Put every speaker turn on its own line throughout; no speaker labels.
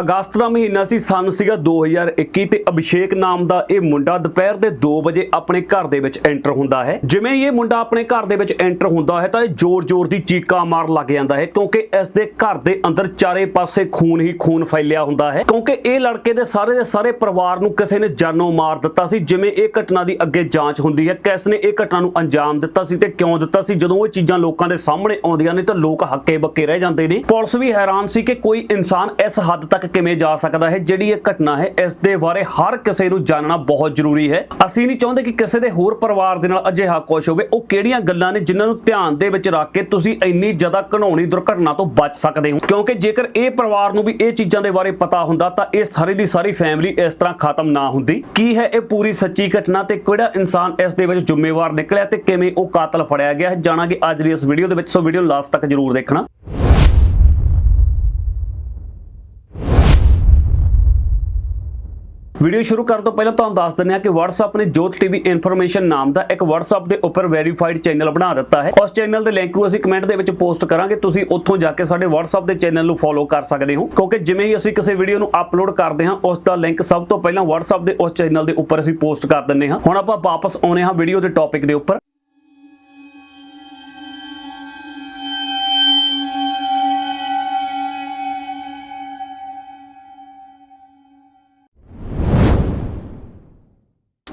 ਅਗਸਤ ਦਾ ਮਹੀਨਾ ਸੀ ਸਨ ਸੀਗਾ 2021 ਤੇ ਅਭਿਸ਼ੇਕ ਨਾਮ ਦਾ ਇਹ ਮੁੰਡਾ ਦੁਪਹਿਰ ਦੇ 2 ਵਜੇ ਆਪਣੇ ਘਰ ਦੇ ਵਿੱਚ ਐਂਟਰ ਹੁੰਦਾ ਹੈ। ਜਿਵੇਂ ਇਹ ਮੁੰਡਾ ਆਪਣੇ ਘਰ ਦੇ ਵਿੱਚ ਐਂਟਰ ਹੁੰਦਾ ਹੈ ਤਾਂ ਇਹ ਜ਼ੋਰ-ਜ਼ੋਰ ਦੀ ਚੀਕਾਂ ਮਾਰ ਲੱਗ ਜਾਂਦਾ ਹੈ ਕਿਉਂਕਿ ਇਸ ਦੇ ਘਰ ਦੇ ਅੰਦਰ ਚਾਰੇ ਪਾਸੇ ਖੂਨ ਹੀ ਖੂਨ ਫੈਲਿਆ ਹੁੰਦਾ ਹੈ। ਕਿਉਂਕਿ ਇਹ ਲੜਕੇ ਦੇ ਸਾਰੇ ਦੇ ਸਾਰੇ ਪਰਿਵਾਰ ਨੂੰ ਕਿਸੇ ਨੇ ਜਾਨੋਂ ਮਾਰ ਦਿੱਤਾ ਸੀ, ਜਿਵੇਂ ਇਹ ਘਟਨਾ ਦੀ ਅੱਗੇ ਜਾਂਚ ਹੁੰਦੀ ਹੈ। ਕਿਸ ਨੇ ਇਹ ਘਟਨਾ ਨੂੰ ਅੰਜਾਮ ਦਿੱਤਾ ਸੀ ਤੇ ਕਿਉਂ ਦਿੱਤਾ ਸੀ? ਜਦੋਂ ਇਹ ਚੀਜ਼ਾਂ ਲੋਕਾਂ ਦੇ ਸਾਹਮਣੇ ਆਉਂਦੀਆਂ ਨੇ ਤਾਂ ਲੋਕ ਹੱਕੇ ਬੱਕੇ ਰਹਿ ਜਾਂਦੇ ਨੇ। ਪੁਲਿਸ ਵੀ ਹੈਰਾਨ ਸੀ ਕਿ ਕੋਈ ਇਨਸਾਨ ਇਸ ਹੱਦ ਤੱਕ ਕਿਵੇਂ ਜਾ ਸਕਦਾ ਹੈ, ਜਿਹੜੀ ਇਹ ਘਟਨਾ ਹੈ, ਇਸ ਦੇ ਬਾਰੇ ਹਰ ਕਿਸੇ ਨੂੰ ਜਾਣਨਾ ਬਹੁਤ ਜ਼ਰੂਰੀ ਹੈ। ਅਸੀਂ ਨਹੀਂ ਚਾਹੁੰਦੇ ਕਿ ਕਿਸੇ ਦੇ ਹੋਰ ਪਰਿਵਾਰ ਦੇ ਨਾਲ ਅਜਿਹਾ ਕੁਝ ਹੋਵੇ। ਉਹ ਕਿਹੜੀਆਂ ਗੱਲਾਂ ਨੇ ਜਿਨ੍ਹਾਂ ਨੂੰ ਧਿਆਨ ਦੇ ਵਿੱਚ ਰੱਖ ਕੇ ਤੁਸੀਂ ਇੰਨੀ ਜ਼ਿਆਦਾ ਘਣਾਉਣੀ ਦੁਰਘਟਨਾ ਤੋਂ ਬਚ ਸਕਦੇ ਹੋ? ਕਿਉਂਕਿ ਜੇਕਰ ਇਹ ਪਰਿਵਾਰ ਨੂੰ ਵੀ ਇਹ ਚੀਜ਼ਾਂ ਦੇ ਬਾਰੇ ਪਤਾ ਹੁੰਦਾ, ਤਾਂ ਇਹ ਸਾਰੀ ਦੀ ਸਾਰੀ ਫੈਮਿਲੀ ਇਸ ਤਰ੍ਹਾਂ ਖਤਮ ਨਾ ਹੁੰਦੀ। ਕੀ ਹੈ ਇਹ ਪੂਰੀ ਸੱਚੀ ਘਟਨਾ ਤੇ ਕਿਹੜਾ ਇਨਸਾਨ ਇਸ ਦੇ ਵਿੱਚ ਜ਼ਿੰਮੇਵਾਰ ਨਿਕਲਿਆ ਤੇ ਕਿਵੇਂ ਉਹ ਕਾਤਲ ਫੜਿਆ ਗਿਆ ਹੈ? ਜਾਣਾਂਗੇ ਅੱਜ ਦੀ ਇਸ ਵੀਡੀਓ ਦੇ ਵਿੱਚ। ਸੋ ਵੀਡੀਓ ਲਾਸਟ ਤੱਕ ਜਰੂਰ ਦੇਖਣਾ। ਵੀਡੀਓ ਸ਼ੁਰੂ ਕਰਨ ਤੋਂ ਪਹਿਲਾਂ ਤੁਹਾਨੂੰ ਦੱਸ ਦਿੰਦੇ ਹਾਂ ਕਿ WhatsApp ਨੇ ਜੋਤ ਟੀਵੀ ਇਨਫੋਰਮੇਸ਼ਨ ਨਾਮ ਦਾ ਇੱਕ WhatsApp ਦੇ ਉੱਪਰ ਵੈਰੀਫਾਈਡ ਚੈਨਲ ਬਣਾ ਦਿੱਤਾ ਹੈ। ਉਸ ਚੈਨਲ ਦੇ ਲਿੰਕ ਨੂੰ ਅਸੀਂ ਕਮੈਂਟ ਦੇ ਵਿੱਚ ਪੋਸਟ ਕਰਾਂਗੇ। ਤੁਸੀਂ ਉੱਥੋਂ ਜਾ ਕੇ ਸਾਡੇ WhatsApp ਦੇ ਚੈਨਲ ਨੂੰ ਫੋਲੋ ਕਰ ਸਕਦੇ ਹੋ। ਕਿਉਂਕਿ ਜਿਵੇਂ ਹੀ ਅਸੀਂ ਕਿਸੇ ਵੀਡੀਓ ਨੂੰ ਅਪਲੋਡ ਕਰਦੇ ਹਾਂ, ਉਸ ਦਾ ਲਿੰਕ ਸਭ ਤੋਂ ਪਹਿਲਾਂ WhatsApp ਦੇ ਉਸ ਚੈਨਲ ਦੇ ਉੱਪਰ ਅਸੀਂ ਪੋਸਟ ਕਰ ਦਿੰਦੇ ਹਾਂ। ਹੁਣ ਆਪਾਂ ਵਾਪਸ ਆਉਨੇ ਹਾਂ ਵੀਡੀਓ ਦੇ ਟੌਪਿਕ ਦੇ ਉੱਪਰ।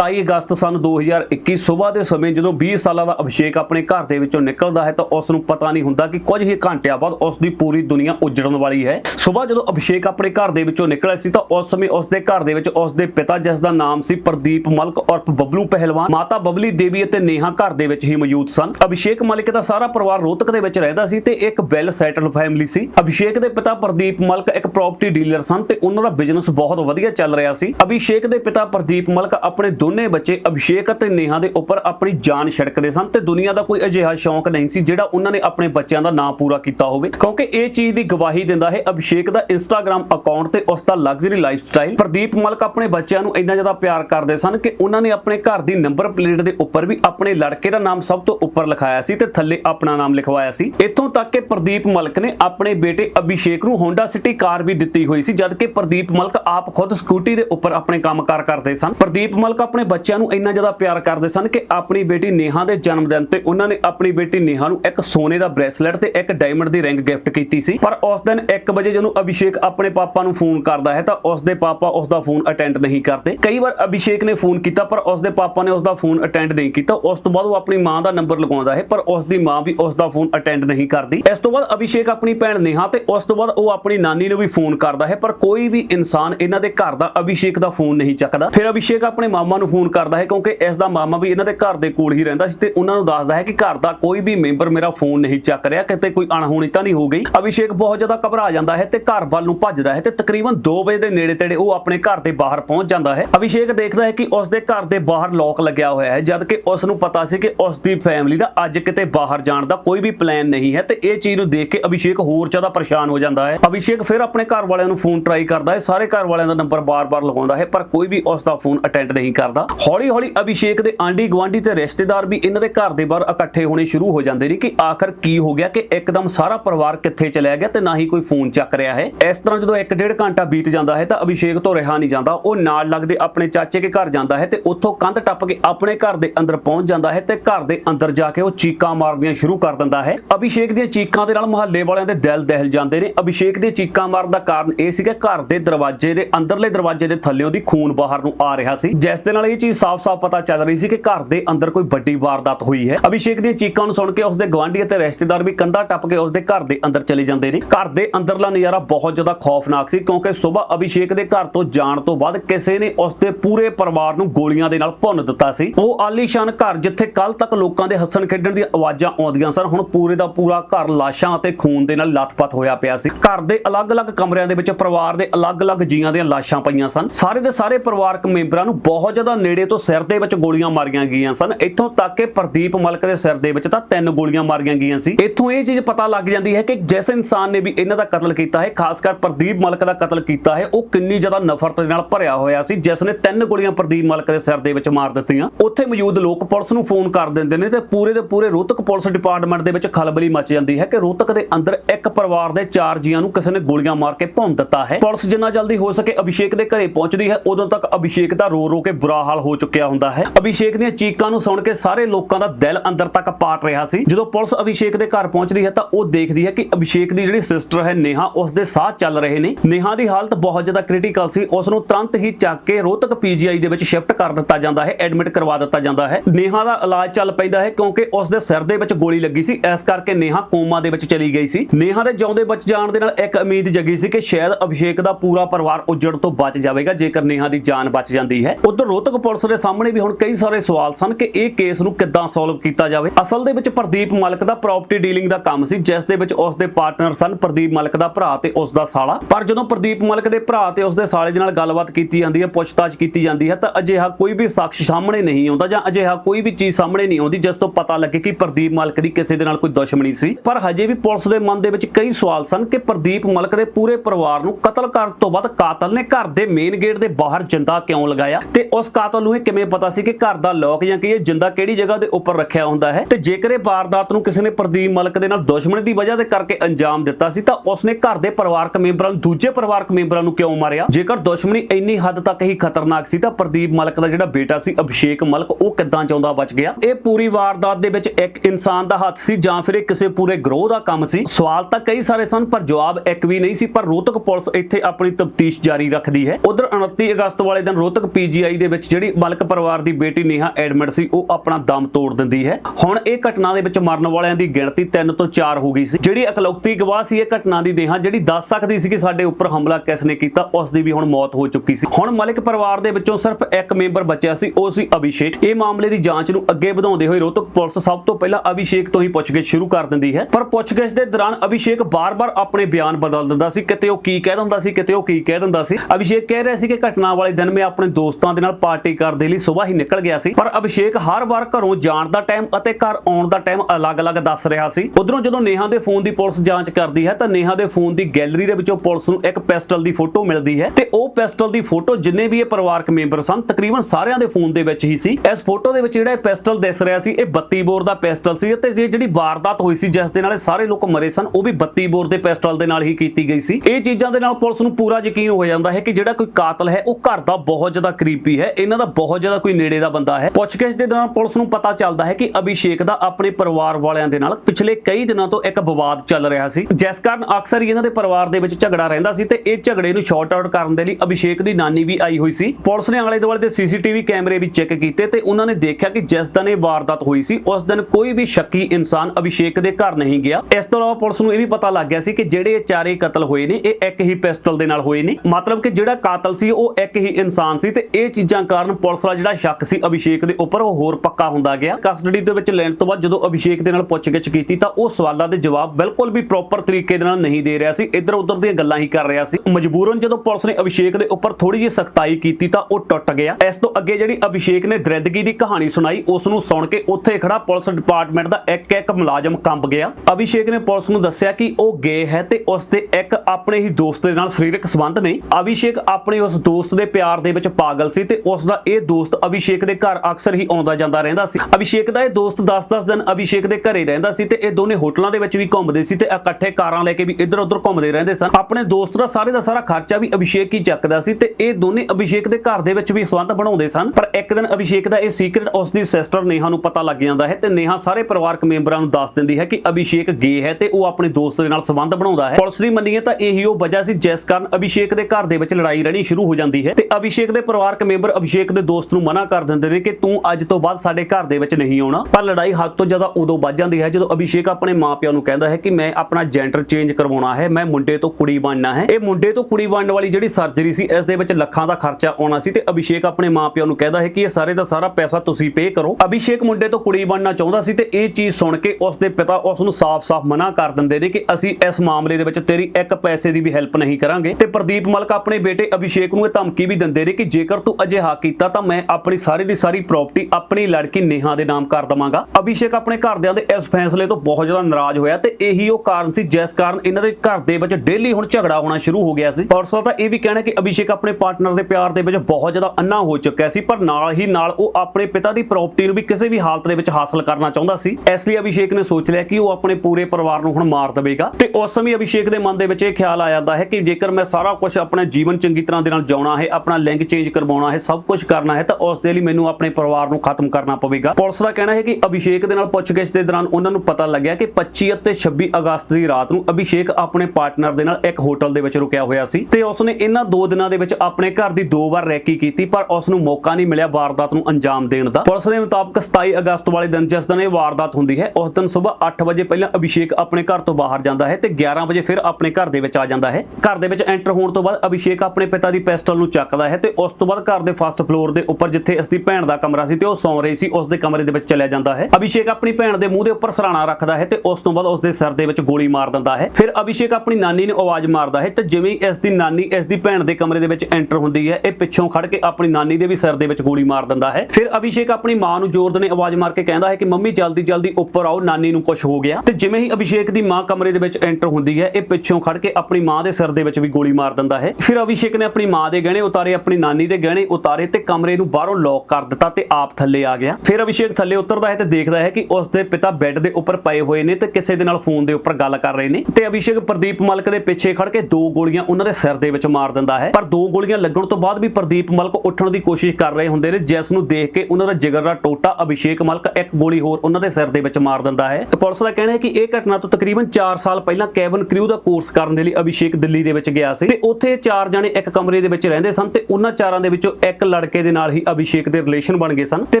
ਸਤਾਈ ਅਗਸਤ ਸਨ 2021 ਸਵੇਰ ਦੇ ਸਮੇਂ ਜਦੋਂ 20 ਸਾਲਾਂ ਦਾ ਅਭਿਸ਼ੇਕ ਆਪਣੇ ਘਰ ਦੇ ਵਿੱਚੋਂ ਨਿਕਲਦਾ ਹੈ ਤਾਂ ਉਸ ਨੂੰ ਪਤਾ ਨਹੀਂ ਹੁੰਦਾ ਕਿ ਕੁਝ ਹੀ ਘੰਟਿਆਂ ਬਾਅਦ ਉਸ ਦੀ ਪੂਰੀ ਦੁਨੀਆ ਉਜੜਨ ਵਾਲੀ ਹੈ। ਸਵੇਰ ਜਦੋਂ ਅਭਿਸ਼ੇਕ ਆਪਣੇ ਘਰ ਦੇ ਵਿੱਚੋਂ ਨਿਕਲਿਆ ਸੀ ਤਾਂ ਉਸ ਸਮੇਂ ਉਸ ਦੇ ਘਰ ਦੇ ਵਿੱਚ ਉਸ ਦੇ ਪਿਤਾ, ਜਿਸ ਦਾ ਨਾਮ ਸੀ ਪ੍ਰਦੀਪ ਮਲਕ ਉਰਫ ਬਬਲੂ ਪਹਿਲਵਾਨ, ਮਾਤਾ ਬਬਲੀ ਦੇਵੀ ਅਤੇ ਨੇਹਾ ਘਰ ਦੇ ਵਿੱਚ ਹੀ ਮੌਜੂਦ ਸਨ। ਅਭਿਸ਼ੇਕ ਮਲਿਕ ਦਾ ਸਾਰਾ ਪਰਿਵਾਰ ਰੋਹਤਕ ਦੇ ਵਿੱਚ ਰਹਿੰਦਾ ਸੀ ਤੇ ਇੱਕ ਵੈਲ ਸੈਟਲ ਫੈਮਿਲੀ ਸੀ। ਅਭਿਸ਼ੇਕ ਦੇ ਪਿਤਾ ਪ੍ਰਦੀਪ ਮਲਕ ਇੱਕ ਪ੍ਰਾਪਰਟੀ ਡੀਲਰ ਸਨ ਤੇ ਉਹਨਾਂ ਦਾ ਬਿਜ਼ਨਸ ਬਹੁਤ ਵਧੀਆ ਚੱਲ ਰਿਹਾ ਸੀ। ਅਭਿਸ਼ੇਕ ਦੇ ਪਿਤਾ ਪ੍ਰਦੀਪ ਮਲਕ ਆਪਣੇ ਦੋਨੇ ਬੱਚੇ ਅਭਿਸ਼ੇਕ ਅਤੇ ਨੇਹਾ ਦੇ ਉੱਪਰ ਆਪਣੀ ਜਾਨ ਛਿੜਕਦੇ ਸਨ ਤੇ ਦੁਨੀਆ ਦਾ ਕੋਈ ਅਜਿਹਾ ਸ਼ੌਂਕ ਨਹੀਂ ਸੀ ਜਿਹੜਾ ਉਹਨਾਂ ਨੇ ਆਪਣੇ ਬੱਚਿਆਂ ਦਾ ਨਾਂ ਪੂਰਾ ਕੀਤਾ ਹੋਵੇ। ਕਿਉਂਕਿ ਇਹ ਚੀਜ਼ ਦੀ ਗਵਾਹੀ ਦਿੰਦਾ ਹੈ ਅਭਿਸ਼ੇਕ ਦਾ ਇੰਸਟਾਗ੍ਰam ਅਕਾਊਂਟ ਤੇ ਉਸ ਦਾ ਲਗਜ਼ਰੀ ਲਾਈਫਸਟਾਈਲ ਪ੍ਰਦੀਪ ਮਲਕ ਆਪਣੇ ਬੱਚਿਆਂ ਨੂੰ ਇੰਨਾ ਜ਼ਿਆਦਾ ਪਿਆਰ ਕਰਦੇ ਸਨ ਕਿ ਉਹਨਾਂ ਨੇ ਆਪਣੇ ਘਰ ਦੀ ਨੰਬਰ ਪਲੇਟ ਦੇ ਉੱਪਰ ਵੀ ਆਪਣੇ ਲੜਕੇ ਦਾ ਨਾਮ ਸਭ ਤੋਂ ਉੱਪਰ ਲਿਖਾਇਆ ਸੀ ਤੇ ਥੱਲੇ ਆਪਣਾ ਨਾਮ ਲਿਖਵਾਇਆ ਸੀ। ਇੱਥੋਂ ਤੱਕ ਕਿ ਪ੍ਰਦੀਪ ਮਲਕ ਨੇ ਆਪਣੇ ਬੇਟੇ ਅਭਿਸ਼ੇਕ ਨੂੰ ਹੋਂਡਾ ਸਿਟੀ ਕਾਰ ਵੀ ਦਿੱਤੀ ਹੋਈ ਸੀ, ਜਦਕਿ ਪ੍ਰਦੀਪ ਮਲਕ ਆਪ ਖੁਦ ਸਕੂਟੀ ਦੇ ਉੱਪਰ ਆਪਣੇ ਕੰਮਕਾਰ ਕਰਦੇ ਸਨ। ਪ੍ਰਦੀਪ ਮਲਕ ਆਪਣੇ ਬੱਚਿਆਂ ਨੂੰ ਇੰਨਾ ਜ਼ਿਆਦਾ ਪਿਆਰ ਕਰਦੇ ਸਨ ਕਿ ਆਪਣੀ ਬੇਟੀ ਨੇਹਾ ਦੇ ਜਨਮ ਦਿਨ ਤੇ ਉਹਨਾਂ ਨੇ ਆਪਣੀ ਬੇਟੀ ਨੇਹਾ ਨੂੰ ਇੱਕ ਸੋਨੇ ਦਾ ਬ੍ਰੇਸਲੇਟ ਤੇ ਇੱਕ ਡਾਇਮੰਡ ਦੀ ਰਿੰਗ ਗਿਫਟ ਕੀਤੀ ਸੀ। ਪਰ ਉਸ ਦਿਨ 1 ਵਜੇ ਜਦੋਂ ਅਭਿਸ਼ੇਕ ਆਪਣੇ ਪਾਪਾ ਨੂੰ ਫੋਨ ਕਰਦਾ ਹੈ ਤਾਂ ਉਸ ਦੇ ਪਾਪਾ ਉਸ ਦਾ ਫੋਨ ਅਟੈਂਡ ਨਹੀਂ ਕਰਦੇ। ਕਈ ਵਾਰ ਅਭਿਸ਼ੇਕ ਨੇ ਫੋਨ ਕੀਤਾ ਪਰ ਉਸ ਦੇ ਪਾਪਾ ਨੇ ਉਸ ਦਾ ਫੋਨ ਅਟੈਂਡ ਨਹੀਂ ਕੀਤਾ। ਉਸ ਤੋਂ ਬਾਅਦ ਉਹ ਆਪਣੀ ਮਾਂ ਦਾ ਨੰਬਰ ਲਗਾਉਂਦਾ ਹੈ ਪਰ ਉਸ ਦੀ ਮਾਂ ਵੀ ਉਸ ਦਾ ਫੋਨ ਅਟੈਂਡ ਨਹੀਂ ਕਰਦੀ। ਇਸ ਤੋਂ ਬਾਅਦ ਅਭਿਸ਼ੇਕ ਆਪਣੀ ਭੈਣ ਨੇਹਾ ਤੇ ਉਸ ਤੋਂ ਬਾਅਦ ਉਹ ਆਪਣੀ ਨਾਨੀ ਨੂੰ ਵੀ ਫੋਨ ਕਰਦਾ ਹੈ ਪਰ ਕੋਈ ਵੀ ਇਨਸਾਨ ਇਹਨਾਂ ਦੇ ਘਰ ਦਾ ਅਭਿਸ਼ੇਕ ਦਾ ਫੋਨ ਨਹੀਂ ਚੱਕਦਾ। ਫਿਰ ਅਭਿਸ਼ੇਕ ਆਪਣੇ ਮਾਮਾ ਨੂੰ ਫੋਨ ਕਰਦਾ ਹੈ ਕਿਉਂਕਿ ਇਸ ਦਾ ਮਾਮਾ ਵੀ ਇਹਨਾਂ ਦੇ ਘਰ ਦੇ ਕੋਲ ਹੀ ਰਹਿੰਦਾ ਸੀ ਤੇ ਉਹਨਾਂ ਨੂੰ ਦੱਸਦਾ ਹੈ ਕਿ ਘਰ ਦਾ ਕੋਈ ਵੀ ਮੈਂਬਰ ਮੇਰਾ ਫੋਨ ਨਹੀਂ ਚੱਕ ਰਿਹਾ, ਕਿਤੇ ਕੋਈ ਅਣਹੋਣੀ ਤਾਂ ਨਹੀਂ ਹੋ ਗਈ। ਅਭਿਸ਼ੇਕ ਬਹੁਤ ਜ਼ਿਆਦਾ ਘਬਰਾ ਜਾਂਦਾ ਹੈ ਤੇ ਘਰ ਵੱਲ ਨੂੰ ਭੱਜਦਾ ਹੈ ਤੇ ਤਕਰੀਬਨ 2 ਵਜੇ ਦੇ ਨੇੜੇ ਤੇੜੇ ਉਹ ਆਪਣੇ ਘਰ ਦੇ ਬਾਹਰ ਪਹੁੰਚ ਜਾਂਦਾ ਹੈ। ਅਭਿਸ਼ੇਕ ਦੇਖਦਾ ਹੈ ਕਿ ਉਸ ਦੇ ਘਰ ਦੇ ਬਾਹਰ ਲੋਕ ਲੱਗਿਆ ਹੋਇਆ ਹੈ, ਜਦ ਕਿ ਉਸ ਨੂੰ ਪਤਾ ਸੀ ਕਿ ਉਸ ਦੀ ਫੈਮਿਲੀ ਦਾ ਅੱਜ ਕਿਤੇ ਬਾਹਰ ਜਾਣ ਦਾ ਕੋਈ ਵੀ ਪਲਾਨ ਨਹੀਂ ਹੈ ਤੇ ਇਹ ਚੀਜ਼ ਨੂੰ ਦੇਖ ਕੇ ਅਭਿਸ਼ੇਕ ਹੋਰ ਜ਼ਿਆਦਾ ਪਰੇਸ਼ਾਨ ਹੋ ਜਾਂਦਾ ਹੈ। ਅਭਿਸ਼ੇਕ ਫਿਰ ਆਪਣੇ ਘਰ ਵਾਲਿਆਂ ਨੂੰ ਫੋਨ ਟਰਾਈ ਕਰਦਾ ਹੈ, ਸਾਰੇ ਘਰ ਵਾਲਿਆਂ ਦਾ ਨੰਬਰ ਬਾਰ-ਬਾਰ ਲਗਾਉਂਦਾ ਹੈ, ਪਰ ਕੋਈ ਵੀ ਉਸ ਦਾ ਫੋਨ ਅਟੈਂਡ ਨਹੀਂ ਕਰਦਾ। ਹੌਲੀ-ਹੌਲੀ ਅਭਿਸ਼ੇਕ ਦੇ ਆਂਢੀ ਗੁਆਂਢੀ ਤੇ ਰਿਸ਼ਤੇਦਾਰ ਵੀ ਇਹਨਾਂ ਦੇ ਘਰ ਦੇ ਬਾਹਰ ਇਕੱਠੇ ਹੋਣੇ ਸ਼ੁਰੂ ਹੋ ਜਾਂਦੇ ਨੇ ਕਿ ਆਖਰ ਕੀ ਹੋ ਗਿਆ ਕਿ ਇੱਕਦਮ ਸਾਰਾ ਪਰਿਵਾਰ ਕਿੱਥੇ ਚਲਿਆ ਗਿਆ ਤੇ ਨਾ ਹੀ ਕੋਈ ਫੋਨ ਚੱਕ ਰਿਹਾ ਹੈ। ਇਸ ਤਰ੍ਹਾਂ ਜਦੋਂ 1.5 ਘੰਟਾ ਬੀਤ ਜਾਂਦਾ ਹੈ ਤਾਂ ਅਭਿਸ਼ੇਕ ਤੋਂ ਰਿਹਾ ਨਹੀਂ ਜਾਂਦਾ। ਉਹ ਨਾਲ ਲੱਗਦੇ ਆਪਣੇ ਚਾਚੇ ਕੇ ਘਰ ਜਾਂਦਾ ਹੈ ਤੇ ਉੱਥੋਂ ਕੰਧ ਟੱਪ ਕੇ ਆਪਣੇ ਘਰ ਦੇ ਅੰਦਰ ਪਹੁੰਚ ਜਾਂਦਾ ਹੈ ਤੇ ਘਰ ਦੇ ਅੰਦਰ ਜਾ ਕੇ ਉਹ ਚੀਕਾਂ ਮਾਰਨੀਆਂ ਸ਼ੁਰੂ ਕਰ ਦਿੰਦਾ ਹੈ। ਅਭਿਸ਼ੇਕ ਦੀਆਂ ਚੀਕਾਂ ਦੇ ਨਾਲ ਮੁਹੱਲੇ ਵਾਲਿਆਂ ਦੇ ਦਿਲ ਦਹਿਲ ਜਾਂਦੇ ਨੇ। ਅਭਿਸ਼ੇਕ ਦੀਆਂ ਚੀਕਾਂ ਮਾਰਨ ਦਾ ਕਾਰਨ ਇਹ ਸੀ ਕਿ ਘਰ ਦੇ ਦਰਵਾਜ਼ੇ ਦੇ ਅੰਦਰਲੇ ਦਰਵਾਜ਼ੇ ਦੇ ਥੱਲੇੋਂ ਦੀ ਖੂਨ ਬਾਹਰ ਨੂੰ ਆ ਰਿਹਾ ਸੀ, ਜਿਸ ਦੇ ਨਾਲ ਇਹ ਚੀਜ਼ ਸਾਫ਼-ਸਾਫ਼ ਪਤਾ ਚੱਲ ਰਹੀ ਸੀ ਕਿ ਘਰ ਦੇ ਅੰਦਰ ਕੋਈ ਵੱਡੀ ਵਾਰਦਾਤ ਹੋਈ ਹੈ। ਅਭਿਸ਼ੇਕ ਦੀਆਂ ਚੀਕਾਂ ਨੂੰ ਸੁਣ ਕੇ ਉਸਦੇ ਗਵਾਂਢੀ ਅਤੇ ਰਿਸ਼ਤੇਦਾਰ ਵੀ ਕੰਧਾ ਟੱਪ ਕੇ ਉਸਦੇ ਘਰ ਦੇ ਅੰਦਰ ਚਲੇ ਜਾਂਦੇ ਨੇ। ਘਰ ਦੇ ਅੰਦਰਲਾ ਨਜ਼ਾਰਾ ਬਹੁਤ ਜ਼ਿਆਦਾ ਖੌਫਨਾਕ ਸੀ ਕਿਉਂਕਿ ਸਵੇਰ ਅਭਿਸ਼ੇਕ ਦੇ ਘਰ ਤੋਂ ਜਾਣ ਤੋਂ ਬਾਅਦ ਕਿਸੇ ਨੇ ਉਸਦੇ ਪੂਰੇ ਪਰਿਵਾਰ ਨੂੰ ਗੋਲੀਆਂ ਦੇ ਨਾਲ ਭੁੰਨ ਦਿੱਤਾ ਸੀ। ਉਹ ਆਲੀਸ਼ਾਨ ਘਰ ਜਿੱਥੇ ਕੱਲ ਤੱਕ ਲੋਕਾਂ ਦੇ ਹੱਸਣ ਖੇਡਣ ਦੀਆਂ ਆਵਾਜ਼ਾਂ ਆਉਂਦੀਆਂ ਸਨ, ਹੁਣ ਪੂਰੇ ਦਾ ਪੂਰਾ ਘਰ ਲਾਸ਼ਾਂ ਅਤੇ ਖੂਨ ਦੇ ਨਾਲ ਲੱਥਪੱਥ ਹੋਇਆ ਪਿਆ ਸੀ। ਘਰ ਦੇ ਅਲੱਗ-ਅਲੱਗ ਕਮਰਿਆਂ ਦੇ ਵਿੱਚ ਪਰਿਵਾਰ ਦੇ ਅਲੱਗ-ਅਲੱਗ ਜੀਆਂ ਦੀਆਂ ਲਾਸ਼ਾਂ ਪਈਆਂ ਸਨ। ਸਾਰੇ ਦੇ ਸਾਰੇ ਪਰਿਵਾਰਕ ਮੈਂਬਰਾਂ ਨੂੰ ਬਹੁਤ ਜ਼ਿਆਦਾ ਨੇੜੇ ਤੋਂ ਸਿਰ ਦੇ ਵਿੱਚ ਗੋਲੀਆਂ ਮਾਰੀਆਂ ਗਈਆਂ ਸਨ। ਇੱਥੋਂ ਤੱਕ ਕਿ ਪ੍ਰਦੀਪ ਮਲਕ ਦੇ ਸਿਰ ਦੇ ਵਿੱਚ ਤਾਂ ਤਿੰਨ ਗੋਲੀਆਂ ਮਾਰੀਆਂ ਗਈਆਂ ਸੀ। ਇੱਥੋਂ ਇਹ ਚੀਜ਼ ਪਤਾ ਲੱਗ ਜਾਂਦੀ ਹੈ ਕਿ ਜਿਸ ਇਨਸਾਨ ਨੇ ਵੀ ਇਹਨਾਂ ਦਾ ਕਤਲ ਕੀਤਾ ਹੈ, ਖਾਸ ਕਰ ਪ੍ਰਦੀਪ ਮਲਕ ਦਾ ਕਤਲ ਕੀਤਾ ਹੈ, ਉਹ ਕਿੰਨੀ ਜ਼ਿਆਦਾ ਨਫ਼ਰਤ ਦੇ ਨਾਲ ਭਰਿਆ ਹੋਇਆ ਸੀ, ਜਿਸ ਨੇ ਤਿੰਨ ਗੋਲੀਆਂ ਪ੍ਰਦੀਪ ਮਲਕ ਦੇ ਸਿਰ ਦੇ ਵਿੱਚ ਮਾਰ ਦਿੱਤੀਆਂ। ਉੱਥੇ ਮੌਜੂਦ ਲੋਕ ਪੁਲਿਸ ਨੂੰ ਫੋਨ ਕਰ ਦਿੰਦੇ ਨੇ ਤੇ ਪੂਰੇ ਦੇ ਪੂਰੇ ਰੋਤਕ ਪੁਲਿਸ ਡਿਪਾਰਟਮੈਂਟ ਦੇ ਵਿੱਚ ਖਲਬਲੀ ਮਚ ਜਾਂਦੀ ਹੈ ਕਿ ਰੋਤਕ ਦੇ ਅੰਦਰ ਇੱਕ ਪਰਿਵਾਰ ਦੇ ਚਾਰ ਜੀਆਂ ਨੂੰ ਕਿਸੇ ਨੇ ਗੋਲੀਆਂ ਮਾਰ ਕੇ ਭੁੰਨ ਦਿੱਤਾ ਹੈ। ਪੁਲਿਸ ਜਿੰਨਾ ਜਲਦੀ ਹੋ ਸਕੇ ਅਭਿਸ਼ੇਕ ਦੇ ਘਰੇ ਪਹੁੰਚਦੀ ਹੈ, ਉਦੋਂ ਤੱਕ ਅਭਿਸ਼ੇਕ ਦਾ ਰੋ ਰੋ ਕੇ ਬੁਰਾ ਹਾਲ ਹੋ ਚੁੱਕਿਆ ਹੁੰਦਾ ਹੈ। ਅਭਿਸ਼ੇਕ ਦੀਆਂ ਚੀਕਾਂ ਨੂੰ ਸੁਣ ਕੇ ਸਾਰੇ ਲੋਕਾਂ ਦਾ ਦਿਲ ਅੰਦਰ ਤੱਕ ਪਾਟ ਰਿਹਾ ਸੀ। ਜਦੋਂ ਪੁਲਿਸ ਅਭਿਸ਼ੇਕ ਦੇ ਘਰ ਪਹੁੰਚਦੀ ਹੈ ਤਾਂ ਉਹ ਦੇਖਦੀ ਹੈ ਕਿ ਅਭਿਸ਼ੇਕ ਦੀ ਜਿਹੜੀ ਸਿਸਟਰ ਹੈ ਨੇਹਾ, ਉਸ ਦੇ ਸਾਹ ਚੱਲ ਰਹੇ ਨੇ। ਨੇਹਾ ਦੀ ਹਾਲਤ ਬਹੁਤ ਜ਼ਿਆਦਾ ਕ੍ਰਿਟੀਕਲ ਸੀ। ਉਸ ਨੂੰ ਤੁਰੰਤ ਹੀ ਚੱਕ ਕੇ ਰੋਹਤਕ ਪੀਜੀਆਈ ਦੇ ਵਿੱਚ ਸ਼ਿਫਟ ਕਰ ਦਿੱਤਾ ਜਾਂਦਾ ਹੈ ਐਡਮਿਟ ਕਰਵਾ ਦਿੱਤਾ ਜਾਂਦਾ ਹੈ। ਨੇਹਾ ਦਾ ਇਲਾਜ ਚੱਲ ਪੈਂਦਾ ਹੈ ਕਿਉਂਕਿ ਉਸ ਦੇ ਸਿਰ ਦੇ ਵਿੱਚ ਗੋਲੀ ਲੱਗੀ ਸੀ। ਇਸ ਕਰਕੇ ਨੇਹਾ ਕੋਮਾ ਦੇ ਵਿੱਚ ਚਲੀ ਗਈ ਸੀ। ਨੇਹਾ ਦੇ ਜਿਉਂਦੇ ਬਚ ਜਾਣ ਦੇ ਨਾਲ ਇੱਕ ਉਮੀਦ ਜਗੀ ਸੀ ਕਿ ਸ਼ਾਇਦ ਅਭਿਸ਼ੇਕ ਦਾ ਪੂਰਾ ਪਰਿਵਾਰ ਉੱਜੜ ਤੋਂ ਬਚ ਜਾਵੇਗਾ, ਜੇਕਰ ਨੇਹਾ ਦੀ ਜਾਨ ਬਚ ਜਾਂਦੀ ਹੈ। ਉਧਰ ਰੋਹਤਕ ਪੁਲਿਸ ਦੇ ਸਾਹਮਣੇ ਵੀ ਹੁਣ ਕਈ ਸਾਰੇ ਸਵਾਲ ਸਨ ਕਿ ਇਹ ਕੇਸ ਨੂੰ ਕਿੱਦਾਂ ਸੋਲਵ ਕੀਤਾ ਜਾਵੇ। ਅਸਲ ਦੇ ਵਿੱਚ ਪ੍ਰਦੀਪ ਮਲਕ ਦਾ ਪ੍ਰਾਪਰਟੀ ਡੀਲਿੰਗ ਦਾ ਕੰਮ ਸੀ, ਜਿਸ ਦੇ ਵਿੱਚ ਉਸ ਦੇ ਪਾਰਟਨਰ ਸਨ ਪ੍ਰਦੀਪ ਮਲਕ ਦਾ ਭਰਾ ਤੇ ਉਸ ਦਾ ਸਾਲਾ। ਪਰ ਜਦੋਂ ਪ੍ਰਦੀਪ ਮਲਕ ਦੇ ਭਰਾ ਤੇ ਉਸ ਦੇ ਸਾਲੇ ਦੇ ਨਾਲ ਗੱਲਬਾਤ ਕੀਤੀ ਜਾਂਦੀ ਹੈ, ਪੁੱਛਤਾਛ ਕੀਤੀ ਜਾਂਦੀ ਹੈ, ਤਾਂ ਅਜਿਹਾ ਕੋਈ ਵੀ ਸ਼ਖਸ ਸਾਹਮਣੇ ਨਹੀਂ ਆਉਂਦਾ ਜਾਂ ਅਜਿਹਾ ਕੋਈ ਵੀ ਚੀਜ਼ ਸਾਹਮਣੇ ਨਹੀਂ ਆਉਂਦੀ, ਜਿਸ ਤੋਂ ਪਤਾ ਲੱਗੇ ਕਿ ਪ੍ਰਦੀਪ ਮਲਕ ਦੀ ਕਿਸੇ ਦੇ ਨਾਲ ਕੋਈ ਦੁਸ਼ਮਣੀ ਸੀ। ਪਰ ਹਜੇ ਵੀ ਪੁਲਿਸ ਦੇ ਮਨ ਦੇ ਵਿੱਚ ਕਈ ਸਵਾਲ ਸਨ ਕਿ ਪ੍ਰਦੀਪ ਮਲਕ ਦੇ ਪੂਰੇ ਪਰਿਵਾਰ ਨੂੰ ਕਤਲ ਕਰਨ ਤੋਂ ਬਾਅਦ ਕਾਤਲ ਨੇ ਘਰ ਦੇ ਮੇਨ ਗੇਟ ਦੇ ਬਾਹਰ ਜਿੰਦਾ ਕਿਉਂ ਲਗਾਇਆ ਤੇ ਉਸ ਕਾਤਲ ਨੂੰ ਇਹ ਕਿਵੇਂ ਪਤਾ ਸੀ ਕਿ ਘਰ ਦਾ ਲੋਕ ਜਾਂ ਕਿ ਇਹ ਜਿੰਦਾ ਕਿਹੜੀ ਜਗ੍ਹਾ ਦੇ ਉੱਪਰ ਰੱਖਿਆ ਹੁੰਦਾ ਹੈ? ਤੇ ਜੇਕਰ ਇਹ ਵਾਰਦਾਤ ਨੂੰ ਕਿਸੇ ਨੇ ਪ੍ਰਦੀਪ ਮਲਕ ਦੇ ਨਾਲ ਦੁਸ਼ਮਣੀ ਦੀ ਵਜ੍ਹਾ ਦੇ ਕਰਕੇ ਅੰਜਾਮ ਦਿੱਤਾ ਸੀ, ਤਾਂ ਉਸਨੇ ਘਰ ਦੇ ਪਰਿਵਾਰਕ ਮੈਂਬਰਾਂ ਨੂੰ, ਦੂਜੇ ਪਰਿਵਾਰਕ ਮੈਂਬਰਾਂ ਨੂੰ ਕਿਉਂ ਮਾਰਿਆ? ਜੇਕਰ ਦੁਸ਼ਮਣੀ ਇੰਨੀ ਹੱਦ ਤੱਕ ਹੀ ਖਤਰਨਾਕ ਸੀ, ਤਾਂ ਪ੍ਰਦੀਪ ਮਲਕ ਦਾ ਜਿਹੜਾ ਬੇਟਾ ਸੀ, ਅਭਿਸ਼ੇਕ ਮਲਕ, ਉਹ ਕਿੱਦਾਂ ਚਾਹੁੰਦਾ ਬਚ ਗਿਆ? ਇਹ ਪੂਰੀ ਵਾਰਦਾਤ ਦੇ ਵਿੱਚ ਇੱਕ ਇਨਸਾਨ ਦਾ ਹੱਥ ਸੀ, ਜਾਂ ਫਿਰ ਇਹ ਕਿਸੇ ਪੂਰੇ ਗਰੋਹ ਦਾ ਕੰਮ ਸੀ? ਸਵਾਲ ਤਾਂ ਕਈ ਸਾਰੇ ਸਨ, ਪਰ ਜਵਾਬ ਇੱਕ ਵੀ ਨਹੀਂ ਸੀ, ਪਰ ਰੋਹਤਕ ਪੁਲਿਸ ਇੱਥੇ ਆਪਣੀ ਤਫਤੀਸ਼ ਜਾਰੀ ਰੱਖਦੀ ਹੈ। ਉਧਰ 29 ਅਗਸਤ ਵਾਲੇ ਦਿਨ ਰੋਹਤਕ ਪੀਜੀਆਈ ਦੇ ਵਿੱਚ ਜਿਹੜੀ ਮਲਕ ਪਰਿਵਾਰ ਦੀ ਬੇਟੀ ਨੇਹਾ ਐਡਮਿਟ ਸੀ, ਉਹ ਆਪਣਾ ਦਮ ਤੋੜ ਦਿੰਦੀ ਹੈ। ਹੁਣ ਇਹ ਘਟਨਾ ਦੇ ਵਿੱਚ ਮਰਨ ਵਾਲਿਆਂ ਦੀ ਗਿਣਤੀ 3 ਤੋਂ 4 ਹੋ ਗਈ ਸੀ। ਜਿਹੜੀ ਇਕਲੌਤੀ ਗਵਾਹ ਸੀ, ਇਹ ਘਟਨਾ ਦੀ ਨੇਹਾ ਜਿਹੜੀ ਦੱਸ ਸਕਦੀ ਸੀ ਕਿ ਸਾਡੇ ਉੱਪਰ ਹਮਲਾ ਕਿਸ ਨੇ ਕੀਤਾ, ਉਸ ਦੀ ਵੀ ਹੁਣ ਮੌਤ ਹੋ ਚੁੱਕੀ ਸੀ। ਹੁਣ ਮਲਿਕ ਪਰਿਵਾਰ ਦੇ ਵਿੱਚੋਂ ਸਿਰਫ ਇੱਕ ਮੈਂਬਰ ਬਚਿਆ ਸੀ, ਉਹ ਸੀ ਅਭਿਸ਼ੇਕ। ਇਹ ਮਾਮਲੇ ਦੀ ਜਾਂਚ ਨੂੰ ਅੱਗੇ ਵਧਾਉਂਦੇ ਹੋਏ ਰੋਹਤਕ ਪੁਲਿਸ ਸਭ ਤੋਂ ਪਹਿਲਾਂ ਅਭਿਸ਼ੇਕ ਤੋਂ ਹੀ ਪੁੱਛਗਿੱਛ ਸ਼ੁਰੂ ਕਰ ਦਿੰਦੀ ਹੈ। ਪਰ ਪੁੱਛਗਿੱਛ ਦੇ ਦੌਰਾਨ ਅਭਿਸ਼ੇਕ ਬਾਰ-ਬਾਰ ਆਪਣੇ ਬਿਆਨ ਬਦਲ ਦਿੰਦਾ ਸੀ, ਕਿਤੇ ਉਹ ਕੀ ਕਹਿ ਦਿੰਦਾ ਸੀ, ਕਿਤੇ ਉਹ ਕੀ ਕਹਿ ਦਿੰਦਾ ਸੀ। ਅਭਿਸ਼ੇਕ ਕਹਿ ਰਿਹਾ ਸੀ ਕਿ ਘਟਨਾ ਵਾਲੇ ਦਿਨ ਮੈਂ ਆਪਣੇ ਦੋਸਤਾਂ ਦੇ ਨਾਲ ਪਾਰਟੀ ਕਰਨ ਦੇ ਲਈ ਸਵੇਰ ਹੀ ਨਿਕਲ ਗਿਆ ਸੀ। ਪਰ ਅਭਿਸ਼ੇਕ ਹਰ ਵਾਰ ਘਰੋਂ ਜਾਣ ਦਾ ਟਾਈਮ ਅਤੇ ਘਰ ਆਉਣ ਦਾ ਟਾਈਮ ਅਲੱਗ-ਅਲੱਗ ਦੱਸ ਰਿਹਾ ਸੀ। ਉਧਰੋਂ ਜਦੋਂ ਨੇਹਾ ਦੇ ਫੋਨ ਦੀ ਪੁਲਿਸ ਜਾਂਚ ਕਰਦੀ ਹੈ ਤਾਂ ਨੇਹਾ ਦੇ ਫੋਨ ਦੀ ਗੈਲਰੀ ਦੇ ਵਿੱਚੋਂ ਪੁਲਿਸ ਨੂੰ ਇੱਕ ਪਿਸਟਲ ਦੀ ਫੋਟੋ ਮਿਲਦੀ ਹੈ ਤੇ ਉਹ ਪਿਸਟਲ ਦੀ ਫੋਟੋ ਜਿੰਨੇ ਵੀ ਇਹ ਪਰਿਵਾਰਕ ਮੈਂਬਰ ਸਨ, ਤਕਰੀਬਨ ਸਾਰਿਆਂ ਦੇ ਫੋਨ ਦੇ ਵਿੱਚ ਹੀ ਸੀ। ਇਸ ਫੋਟੋ ਦੇ ਵਿੱਚ ਜਿਹੜਾ ਇਹ ਪਿਸਟਲ ਦਿਸ ਰਿਹਾ ਸੀ, ਇਹ 32 ਬੋਰ ਦਾ ਪਿਸਟਲ ਸੀ ਤੇ ਜੇ ਜਿਹੜੀ ਵਾਰਦਾਤ ਹੋਈ ਸੀ, ਜਿਸ ਦੇ ਨਾਲ ਇਹ ਸਾਰੇ ਲੋਕ ਮਰੇ ਸਨ, ਉਹ ਵੀ 32 ਬੋਰ ਦੇ ਪਿਸਟਲ ਦੇ ਨਾਲ ਹੀ ਕੀਤੀ ਗਈ ਸੀ। ਇਹ ਚੀਜ਼ਾਂ ਦੇ ਨਾਲ ਪੁਲਿਸ ਨੂੰ ਪੂਰਾ ਯਕੀਨ ਹੋ ਜਾਂਦਾ ਹੈ ਕਿ ਜਿਹੜਾ ਕੋਈ ਕਾਤਲ ਹੈ, ਉਹ ਘਰ ਦਾ ਬਹੁਤ ਜ਼ਿਆਦਾ ਕਰੀਬੀ ਹੈ। ਇਹਨਾਂ ਦਾ ਬਹੁਤ ਜ਼ਿਆਦਾ ਕੋਈ ਨੇੜੇ ਦਾ ਬੰਦਾ ਹੈ। ਪੁੱਛਗਿੱਛ ਦੇ ਦੌਰਾਨ ਪੁਲਿਸ ਨੂੰ ਪਤਾ ਚੱਲਦਾ ਹੈ ਕਿ ਅਭਿਸ਼ੇਕ ਦਾ ਆਪਣੇ ਪਰਿਵਾਰ ਵਾਲਿਆਂ ਦੇ ਨਾਲ ਪਿਛਲੇ ਕਈ ਦਿਨਾਂ ਤੋਂ ਇੱਕ ਵਿਵਾਦ ਚੱਲ ਰਿਹਾ ਸੀ। ਜਿਸ ਕਾਰਨ ਅਕਸਰ ਹੀ ਇਹਨਾਂ ਦੇ ਪਰਿਵਾਰ ਦੇ ਵਿੱਚ ਝਗੜਾ ਰਹਿੰਦਾ ਸੀ ਤੇ ਇਹ ਝਗੜੇ ਨੂੰ ਸ਼ਾਰਟ ਆਊਟ ਕਰਨ ਦੇ ਲਈ ਅਭਿਸ਼ੇਕ ਦੀ ਨਾਨੀ ਵੀ ਆਈ ਹੋਈ ਸੀ। ਪੁਲਿਸ ਨੇ ਆਲੇ ਦੁਆਲੇ ਦੇ ਸੀਸੀਟੀਵੀ ਕੈਮਰੇ ਵੀ ਚੈੱਕ ਕੀਤੇ ਤੇ ਉਹਨਾਂ ਨੇ ਦੇਖਿਆ ਕਿ ਜਿਸ ਦਿਨ ਇਹ ਵਾਰਦਾਤ ਹੋਈ ਸੀ, ਉਸ ਦਿਨ ਕੋਈ ਵੀ ਸ਼ੱਕੀ ਇਨਸਾਨ ਅਭਿਸ਼ੇਕ ਦੇ ਘਰ ਨਹੀਂ ਗਿਆ। ਇਸ ਤੋਂ ਇਲਾਵਾ ਪੁਲਿਸ ਨੂੰ ਇਹ ਵੀ ਪਤਾ ਲੱਗ ਗਿਆ ਸੀ ਕਿ ਜਿਹੜੇ ਇਹ ਚਾਰੇ ਕਤਲ ਹੋਏ ਨੇ, ਇਹ ਇੱਕ ਹੀ ਪਿਸਟਲ ਦੇ ਨਾਲ ਹੋਏ ਨੇ। ਮਤਲਬ ਕਿ ਜਿਹੜਾ ਕਾਤਲ ਸੀ, ਉਹ ਇੱਕ ਹੀ ਇਨਸਾਨ ਸੀ ਤੇ ਇਹ ਚੀਜ਼ਾਂ ਕਾਰਨ ਪੁਲਿਸ ਦਾ ਜਿਹੜਾ ਸ਼ੱਕ ਸੀ ਅਭਿਸ਼ੇਕ ਦੇ ਉੱਪਰ, ਉਹ ਹੋਰ ਪੱਕਾ ਹੁੰਦਾ ਗਿਆ। ਕਸਟਡੀ ਦੇ ਵਿੱਚ ਲੈਣ ਤੋਂ ਬਾਅਦ ਜਦੋਂ ਅਭਿਸ਼ੇਕ ਦੇ ਨਾਲ ਪੁੱਛਗਿੱਛ ਕੀਤੀ, ਤਾਂ ਉਹ ਸਵਾਲਾਂ ਦੇ ਜਵਾਬ ਬਿਲਕੁਲ ਵੀ ਪ੍ਰੋਪਰ ਤਰੀਕੇ ਦੇ ਨਾਲ ਨਹੀਂ ਦੇ ਰਿਹਾ ਸੀ। ਇੱਧਰ ਉੱਧਰ ਦੀਆਂ ਗੱਲਾਂ ਹੀ ਕਰ ਰਿਹਾ ਸੀ। ਮਜਬੂਰਨ ਜਦੋਂ ਪੁਲਿਸ ਨੇ ਅਭਿਸ਼ੇਕ ਦੇ ਉੱਪਰ ਥੋੜੀ ਜਿਹੀ ਸਖਤਾਈ ਕੀਤੀ, ਤਾਂ ਉਹ ਟੁੱਟ ਗਿਆ। ਇਸ ਤੋਂ ਅੱਗੇ ਜਿਹੜੀ ਅਭਿਸ਼ੇਕ ਨੇ ਦਰਿੰਦਗੀ ਦੀ ਕਹਾਣੀ ਸੁਣਾਈ, ਉਸ ਨੂੰ ਸੁਣ ਕੇ ਉੱਥੇ ਖੜਾ ਪੁਲਿਸ ਡਿਪਾਰਟਮੈਂਟ ਦਾ ਇੱਕ ਇੱਕ ਮੁਲਾਜ਼ਮ ਕੰਬ ਗਿਆ। ਅਭਿਸ਼ੇਕ ਨੇ ਪੁਲਿਸ ਨੂੰ ਦੱਸਿਆ ਕਿ ਉਹ ਗੇ ਹੈ ਤੇ ਉਸ ਦੇ ਇੱਕ ਆਪਣੇ ਹੀ ਦੋਸਤ ਦੇ ਨਾਲ ਸਰੀਰਕ ਸੰਬੰਧ ਨੇ ਅਭਿਸ਼ੇਕ ਆਪਣੇ ਉਸ ਦੋਸਤ ਦੇ ਪਿਆਰ ਦੇ ਵਿੱਚ ਪਾਗਲ ਸੀ ਤੇ ਉਸ ਦਾ ਇਹ ਦੋਸਤ ਅਭਿਸ਼ੇਕ ਦੇ ਘਰ ਅਕਸਰ ਹੀ ਆਉਂਦਾ ਜਾਂਦਾ ਰਹਿੰਦਾ ਸੀ। ਅਭਿਸ਼ੇਕ ਦਾ ਇਹ ਦੋਸਤ 10-10 ਦਿਨ ਅਭਿਸ਼ੇਕ ਦੇ ਘਰੇ ਰਹਿੰਦਾ ਸੀ ਤੇ ਇਹ ਦੋਨੇ ਹੋਟਲਾਂ ਦੇ ਵਿੱਚ ਵੀ ਘੁੰਮਦੇ ਸੀ ਤੇ ਇਕੱਠੇ ਕਾਰਾਂ ਲੈ ਕੇ ਵੀ ਇੱਧਰ ਉੱਧਰ ਘੁੰਮਦੇ ਰਹਿੰਦੇ ਸਨ। ਆਪਣੇ ਦੋਸਤ ਦਾ ਸਾਰੇ ਦਾ ਸਾਰਾ ਖਰਚਾ ਵੀ ਅਭਿਸ਼ੇਕ ਹੀ ਚੱਕਦਾ ਸੀ ਤੇ ਇਹ ਦੋਨੇ ਅਭਿਸ਼ੇਕ ਦੇ ਘਰ ਦੇ ਵਿੱਚ ਵੀ ਸੰਬੰਧ ਬਣਾਉਂਦੇ ਸਨ। ਪਰ ਇੱਕ ਦਿਨ ਅਭਿਸ਼ੇਕ ਦਾ ਇਹ ਸੀਕ੍ਰੀਟ ਉਸ ਦੀ ਸਿਸਟਰ ਨੇਹਾ ਨੂੰ ਪਤਾ ਲੱਗ ਜਾਂਦਾ ਹੈ ਤੇ ਨੇਹਾ ਸਾਰੇ ਪਰਿਵਾਰਕ ਮੈਂਬਰਾਂ ਨੂੰ ਦੱਸ ਦਿੰਦੀ ਹੈ ਕਿ ਅਭਿਸ਼ੇਕ ਗੇ ਹੈ ਤੇ ਉਹ ਆਪਣੇ ਦੋਸਤ ਦੇ ਨਾਲ ਸੰਬੰਧ ਬਣਾਉਂਦਾ ਹੈ। ਪੁਲਿਸ ਦੀ ਮੰਨੀਏ ਤਾਂ ਇਹੀ ਉਹ ਵਜ੍ਹਾ ਸੀ ਜਿਸ ਕਾਰਨ ਅਭਿਸ਼ੇਕ ਦੇ ਘਰ ਦੇ ਵਿੱਚ ਲੜਾਈ ਰਹਿਣੀ ਸ਼ੁਰੂ ਹੋ ਜਾਂਦੀ ਹੈ ਤੇ ਅਭਿਸ਼ੇਕ ਦੇ ਪਰਿਵਾਰਕ ਮੈਂਬਰ ਅਭਿਸ਼ੇਕ ਦੇ ਦੋਸਤ ਨੂੰ ਮਨਾ ਕਰ ਦਿੰਦੇ ਨੇ ਕਿ ਤੂੰ ਅੱਜ ਤੋਂ ਬਾਅਦ ਸਾਡੇ ਘਰ ਦੇ ਵਿੱਚ ਨਹੀਂ ਆਉਣਾ। ਪਰ ਲੜਾਈ ਹੱਦ ਤੋਂ ਜ਼ਿਆਦਾ ਉਦੋਂ ਵੱਧ ਜਾਂਦੀ ਹੈ ਜਦੋਂ ਅਭਿਸ਼ੇਕ ਆਪਣੇ ਮਾਪਿਆਂ ਨੂੰ ਕਹਿੰਦਾ ਹੈ ਕਿ ਮੈਂ ਆਪਣਾ ਜੈਂਡਰ ਚੇਂਜ ਕਰਵਾਉਣਾ ਹੈ, ਮੈਂ ਮੁੰਡੇ ਤੋਂ ਕੁੜੀ ਬਣਨਾ ਹੈ। ਇਹ ਮੁੰਡੇ ਤੋਂ ਕੁੜੀ ਬਣਨ ਵਾਲੀ ਜਿਹੜੀ ਸਰਜਰੀ ਸੀ, ਇਸ ਦੇ ਵਿੱਚ ਲੱਖਾਂ ਦਾ ਖਰਚਾ ਆਉਣਾ ਸੀ ਤੇ ਅਭਿਸ਼ੇਕ ਆਪਣੇ ਮਾਪਿਆਂ ਨੂੰ ਕਹਿੰਦਾ ਹੈ ਕਿ ਇਹ ਸਾਰੇ ਦਾ ਸਾਰਾ ਪੈਸਾ ਤੁਸੀਂ ਪੇ ਕਰੋ। ਅਭਿਸ਼ੇਕ ਮੁੰਡੇ ਤੋਂ ਕੁੜੀ ਬਣਨਾ ਚਾਹੁੰਦਾ ਸੀ ਤੇ ਇਹ ਚੀਜ਼ ਸੁਣ ਕੇ ਉਸ ਦੇ ਪਿਤਾ ਉਸ ਨੂੰ ਸਾਫ਼-ਸਾਫ਼ ਮਨਾ ਕਰ ਦਿੰਦੇ ਨੇ ਕਿ ਅਸੀਂ ਇਸ ਮਾਮਲੇ ਦੇ ਵਿੱਚ ਤੇਰੀ ਇੱਕ ਪੈਸੇ ਦੀ ਵੀ ਹੈਲਪ ਨਹੀਂ ਕਰਾਂਗੇ। ਤੇ ਪ੍ਰਦੀਪ ਮਲਕ ਆਪਣੇ ਬੇਟੇ ਅਭਿਸ਼ੇਕ ਨੂੰ ਇਹ ਧਮਕੀ ਵੀ ਦਿੰਦੇ ਨੇ ਕਿ ਜੇਕਰ ਤੂੰ ਅਜੇ ਹੱਕ ਕੀਤਾ ਤਾਂ ਮੈਂ ਆਪਣੀ ਸਾਰੀ ਦੀ ਸਾਰੀ ਪ੍ਰਾਪਰਟੀ ਆਪਣੀ ਲੜਕੀ ਨੇਹਾ ਦੇ ਨਾਮ ਕਰ ਦਵਾਂਗਾ। ਅਭਿਸ਼ੇਕ ਆਪਣੇ ਘਰਦਿਆਂ ਦੇ ਇਸ ਫੈਸਲੇ ਤੋਂ ਬਹੁਤ ਜ਼ਿਆਦਾ ਨਾਰਾਜ਼ ਹੋਇਆ ਤੇ ਇਹੀ ਉਹ ਕਾਰਨ ਸੀ ਜਿਸ ਕਾਰਨ ਇਹਨਾਂ ਦੇ ਘਰ ਦੇ ਵਿੱਚ ਡੇਲੀ ਹੁਣ ਝਗੜਾ ਹੋਣਾ ਸ਼ੁਰੂ ਹੋ ਗਿਆ ਸੀ। ਪਰਸੋਂ ਤਾਂ ਇਹ ਵੀ ਕਹਿਣਾ ਕਿ ਅਭਿਸ਼ੇਕ ਆਪਣੇ ਪਾਰਟਨਰ ਦੇ ਪਿਆਰ ਦੇ ਵਿੱਚ ਬਹੁਤ ਜ਼ਿਆਦਾ ਅੰਨਾ ਹੋ ਚੁੱਕਿਆ ਸੀ, ਪਰ ਨਾਲ ਹੀ ਨਾਲ ਉਹ ਆਪਣੇ ਪਿਤਾ ਦੀ ਪ੍ਰਾਪਰਟੀ ਨੂੰ ਵੀ ਕਿਸੇ ਵੀ ਹਾਲਤ ਦੇ ਵਿੱਚ ਹਾਸਲ ਕਰਨਾ ਚਾਹੁੰਦਾ ਸੀ। ਇਸ ਲਈ ਅਭਿਸ਼ੇਕ ਨੇ ਸੋਚ ਲਿਆ ਕਿ ਉਹ ਆਪਣੇ ਪੂਰੇ ਪਰਿਵਾਰ ਨੂੰ ਹੁਣ ਮਾਰ ਦੇਵੇਗਾ। ਤੇ ਉਸ ਸਮੇਂ ਅਭਿਸ਼ੇਕ ਦੇ ਮਨ ਦੇ ਵਿੱਚ ਇਹ ਖਿਆਲ ਆ ਜਾਂਦਾ ਹੈ ਕਿ ਜੇਕਰ ਮੈਂ ਸਾਰਾ ਕੁਝ ਆਪਣਾ ਜੀਵਨ ਚੰਗੀ ਤਰ੍ਹਾਂ ਦੇ ਨਾਲ ਜਿਉਣਾ ਹੈ, ਆਪਣਾ ਲਿੰਗ ਚੇਂਜ ਕਰਵਾਉਣਾ ਹੈ, ਸਭ ਕੁਝ ਕਰਨਾ ਹੈ ਤਾਂ ਉਸ ਦੇ ਲਈ ਮੈਨੂੰ ਆਪਣੇ ਪਰਿਵਾਰ ਨੂੰ ਖਤਮ ਕਰਨਾ ਪਵੇਗਾ। ਪੁਲਿਸ ਦਾ ਕਹਿਣਾ ਹੈ ਕਿ ਅਭਿਸ਼ੇਕ ਦੇ ਨਾਲ ਪੁੱਛਗਿੱਛ ਦੇ ਦੌਰਾਨ ਉਹਨਾਂ ਨੂੰ ਪਤਾ ਲੱਗਿਆ ਕਿ 25 ਅਤੇ 26 ਅਗਸਤ ਦੀ ਰਾਤ ਨੂੰ ਅਭਿਸ਼ੇਕ ਆਪਣੇ ਪਾਰਟਨਰ ਦੇ ਨਾਲ ਇੱਕ ਹੋਟਲ ਦੇ ਵਿੱਚ ਰੁਕਿਆ ਹੋਇਆ ਸੀ ਤੇ ਉਸਨੇ ਇਹਨਾਂ ਦੋ ਦਿਨਾਂ ਦੇ ਵਿੱਚ ਆਪਣੇ ਘਰ ਦੀ ਦੋ ਵਾਰ ਰੈਕੀ ਕੀਤੀ, ਪਰ ਉਸ ਨੂੰ ਮੌਕਾ ਨਹੀਂ ਮਿਲਿਆ ਵਾਰਦਾਤ ਨੂੰ ਅੰਜਾਮ ਦੇਣ ਦਾ। ਪੁਲਿਸ ਦੇ ਮੁਤਾਬਕ 27 ਅਗਸਤ ਵਾਲੇ ਦਿਨ ਜਿਸ ਦਿਨ ਇਹ ਵਾਰਦਾਤ ਹੁੰਦੀ ਹੈ, ਉਸ ਦਿਨ ਸਵੇਰ 8 ਵਜੇ ਪਹਿਲਾਂ ਅਭਿਸ਼ੇਕ ਆਪਣੇ ਘਰ ਤੋਂ ਬਾਹਰ ਜਾਂਦਾ ਹੈ ਤੇ 11 ਵਜੇ ਫਿਰ ਆਪਣੇ ਘਰ ਦੇ ਵਿੱਚ ਆ ਜਾਂਦਾ ਹੈ। ਘਰ ਦੇ ਵਿੱਚ ਐਂਟਰ ਹੋਣ ਤੋਂ ਬਾਅਦ ਅਭਿਸ਼ੇਕ ਆਪਣੇ ਪਿਤਾ ਦੀ ਪਿਸਟਲ ਨੂੰ ਚੱਕਦਾ ਹੈ ਤੇ ਉਸ ਤੋਂ ਬਾਅਦ ਘਰ ਦੇ ਫਸਟ ਫਲੋਰ ਦੇ ਉੱਪਰ ਜਿੱਥੇ ਇਸ ਦੀ ਭੈਣ ਦਾ ਕਮਰਾ ਸੀ ਤੇ ਉਹ ਸੌਂ ਰਹੀ ਸੀ, ਉਸ ਦੇ ਕਮਰੇ ਦੇ ਵਿੱਚ ਚਲਿਆ ਜਾਂਦਾ ਹੈ। ਅਭਿਸ਼ੇਕ ਆਪਣੀ ਭੈਣ ਦੇ ਮੂੰਹ ਦੇ ਉੱਪਰ ਸਰਾਣਾ ਰੱਖਦਾ ਹੈ ਤੇ ਉਸ ਤੋਂ ਬਾਅਦ ਉਸ ਦੇ ਸਿਰ ਦੇ ਵਿੱਚ ਗੋਲੀ ਮਾਰ ਦਿੰਦਾ ਹੈ। ਫਿਰ ਅਭਿਸ਼ੇਕ ਆਪਣੀ ਨਾਨੀ ਨੂੰ ਆਵਾਜ਼ ਮਾਰਦਾ ਹੈ ਤੇ ਜਿਵੇਂ ਹੀ ਇਸ ਦੀ ਨਾਨੀ ਇਸ ਦੀ ਭੈਣ ਦੇ ਕਮਰੇ ਦੇ ਵਿੱਚ ਐਂਟਰ ਹੁੰਦੀ ਹੈ, ਇਹ ਪਿੱਛੋਂ ਖੜ ਕੇ ਆਪਣੀ ਨਾਨੀ ਦੇ ਵੀ ਸਿਰ ਦੇ ਵਿੱਚ ਗੋਲੀ ਮਾਰ ਦਿੰਦਾ ਹੈ। ਫਿਰ ਅਭਿਸ਼ੇਕ ਆਪਣੀ ਮਾਂ ਨੂੰ ਜ਼ੋਰ ਦੇਣੇ ਆਵਾਜ਼ ਮਾਰ ਕੇ ਕਹਿੰਦਾ ਹੈ ਕਿ ਮੰਮੀ ਜਲਦੀ ਜਲਦੀ ਉੱਪਰ ਆਓ, ਨਾਨੀ ਨੂੰ ਕੁਝ ਹੋ ਗਿਆ। ਤੇ ਜਿਵੇਂ ਹੀ ਅਭਿਸ਼ੇਕ ਦੀ ਮਾਂ ਕਮਰੇ ਦੇ ਵਿੱਚ ਐਂਟਰ ਹੁੰਦੀ ਹੈ, ਇਹ ਪਿੱਛੋਂ ਖੜ ਕੇ ਆਪਣੀ ਮਾਂ ਦੇ ਸਿਰ ਦੇ ਵਿੱਚ ਵੀ ਗੋਲੀ ਮਾਰ ਦਿੰਦਾ ਹੈ। ਫਿਰ ਅਭਿਸ਼ੇਕ ਨੇ ਆਪਣੀ ਮਾਂ ਦੇ ਗਹਿਣੇ ਉਤਾਰੇ, ਆਪਣੀ ਨਾਨੀ ਦੇ ਗਹਿਣੇ ਉਤਾਰੇ ਤੇ ਕਮਰੇ ਨੂੰ ਬਾਹਰੋਂ ਲੌਕ ਕਰ ਦਿੱਤਾ ਤੇ ਆਪ ਥੱਲੇ ਆ ਗਿਆ। ਫਿਰ ਅਭਿਸ਼ੇਕ ਥੱਲੇ ਉਤਰਦਾ ਹੈ ਤੇ ਦੇਖਦਾ ਹੈ ਕਿ ਉਸ ਦੇ ਪਿਤਾ ਬੈੱਡ ਦੇ ਉੱਪਰ ਪਏ ਹੋਏ ਨੇ ਤੇ ਕਿਸੇ ਦੇ ਨਾਲ ਫੋਨ ਦੇ ਉੱਪਰ ਗੱਲ ਕਰ ਰਹੇ ਨੇ। ਤੇ ਅਭਿਸ਼ੇਕ ਪ੍ਰਦੀਪ ਮਲਕ ਦੇ ਪਿੱਛੇ ਖੜ ਕੇ ਦੋ ਗੋਲੀਆਂ ਉਹਨਾਂ ਦੇ ਸਿਰ ਦੇ ਵਿੱਚ ਮਾਰ ਦਿੰਦਾ ਹੈ। ਪਰ ਦੋ ਗੋਲੀਆਂ ਲੱਗਣ ਤੋਂ ਬਾਅਦ ਵੀ ਪ੍ਰਦੀਪ ਮਲਕ ਉੱਠਣ ਦੀ ਕੋਸ਼ਿਸ਼ ਕਰ ਰਹੇ ਹੁੰਦੇ ਨੇ, ਜਿਸ ਨੂੰ ਦੇਖ ਕੇ ਉਹਨਾਂ ਦਾ ਜਿਗਰ ਦਾ ਟੋਟਾ ਅਭਿਸ਼ੇਕ ਮਲਕ ਇੱਕ ਗੋਲੀ ਹੋਰ ਉਹਨਾਂ ਦੇ ਸਿਰ ਦੇ ਵਿੱਚ ਮਾਰ ਦਿੰਦਾ ਹੈ। ਤੇ ਪੁਲਿਸ ਦਾ ਕਹਿਣਾ ਹੈ ਕਿ ਇਹ ਘਟਨਾ ਤੋਂ ਤਕਰੀਬਨ 4 ਸਾਲ ਪਹਿਲਾਂ ਕੈਬਨ ਕ੍ਰਿਊ ਦਾ ਕੋਰਸ ਕਰਨ ਦੇ ਲਈ ਅਭਿਸ਼ੇਕ ਦਿੱਲੀ ਦੇ ਵਿੱਚ ਗਿਆ ਸੀ। ਤੇ ਉੱਥੇ ਚਾਰ ਜਣੇ ਇੱਕ ਕਮਰੇ ਦੇ ਵਿੱਚ ਰਹਿੰਦੇ ਸਨ ਤੇ ਉਹਨਾਂ ਚਾਰਾਂ ਦੇ ਵਿੱਚੋਂ ਇੱਕ ਲੜ ਲੜਕੇ ਦੇ ਨਾਲ ਹੀ ਅਭਿਸ਼ੇਕ ਦੇ ਰਿਲੇਸ਼ਨ ਬਣ ਗਏ ਸਨ ਤੇ